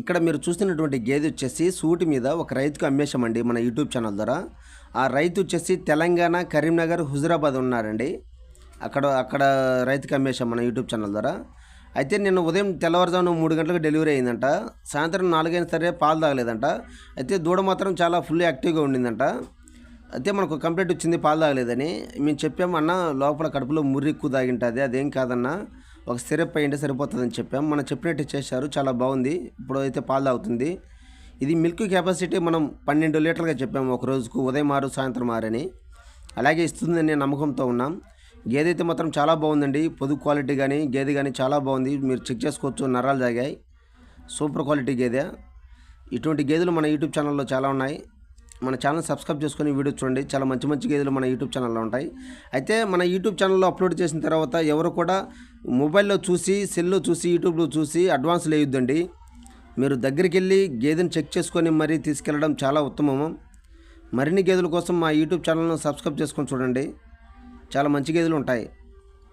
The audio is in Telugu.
ఇక్కడ మీరు చూస్తున్నటువంటి గేదె వచ్చేసి సూటి మీద ఒక రైతుకు అమ్మేశామండి మన యూట్యూబ్ ఛానల్ ద్వారా. ఆ రైతు వచ్చేసి తెలంగాణ కరీంనగర్ హుజురాబాద్ ఉన్నారండి. అక్కడ అక్కడ రైతుకి అమ్మేశాం మన యూట్యూబ్ ఛానల్ ద్వారా. అయితే నిన్న ఉదయం తెల్లవారుజామున మూడు గంటలకు డెలివరీ అయిందంట. సాయంత్రం నాలుగైనా సరే పాలు తాగలేదంట. అయితే దూడ మాత్రం చాలా ఫుల్ యాక్టివ్గా ఉండిందంట. అయితే మనకు కంప్లైంట్ వచ్చింది పాలు తాగలేదని. మేము చెప్పాము అన్న లోపల కడుపులో ముర్రి ఎక్కువ తాగింటుంది అదేం కాదన్నా. ఒక సిరప్ అయ్యింటే సరిపోతుందని చెప్పాం. మనం చెప్పినట్టు చేశారు. చాలా బాగుంది. ఇప్పుడు అయితే పాలు తాగుతుంది. ఇది మిల్క్ కెపాసిటీ మనం పన్నెండు లీటర్లుగా చెప్పాము ఒక రోజుకు. ఉదయం ఆరు సాయంత్రం ఆరని అలాగే ఇస్తుందని నమ్మకంతో ఉన్నాం. గేదె అయితే మాత్రం చాలా బాగుందండి. పొదుగు క్వాలిటీ కానీ గేదె కానీ చాలా బాగుంది. మీరు చెక్ చేసుకోవచ్చు. నరాలు తాగాయి. సూపర్ క్వాలిటీ గేదె. ఇటువంటి గేదెలు మన యూట్యూబ్ ఛానల్లో చాలా ఉన్నాయి. మన ఛానల్ సబ్స్క్రైబ్ చేసుకొని వీడియో చూడండి. చాలా మంచి మంచి గేదెలు మన యూట్యూబ్ ఛానల్లో ఉంటాయి. అయితే మన యూట్యూబ్ ఛానల్లో అప్లోడ్ చేసిన తర్వాత ఎవరు కూడా మొబైల్లో చూసి సెల్లో చూసి యూట్యూబ్లో చూసి అడ్వాన్స్ లేయొద్దండి. మీరు దగ్గరికి వెళ్ళి గేదెను చెక్ చేసుకొని మరీ తీసుకెళ్ళడం చాలా ఉత్తమము మరిన్ని గేదెల కోసం మా యూట్యూబ్ ఛానల్ను సబ్స్క్రైబ్ చేసుకొని చూడండి. చాలా మంచి గేదెలు ఉంటాయి.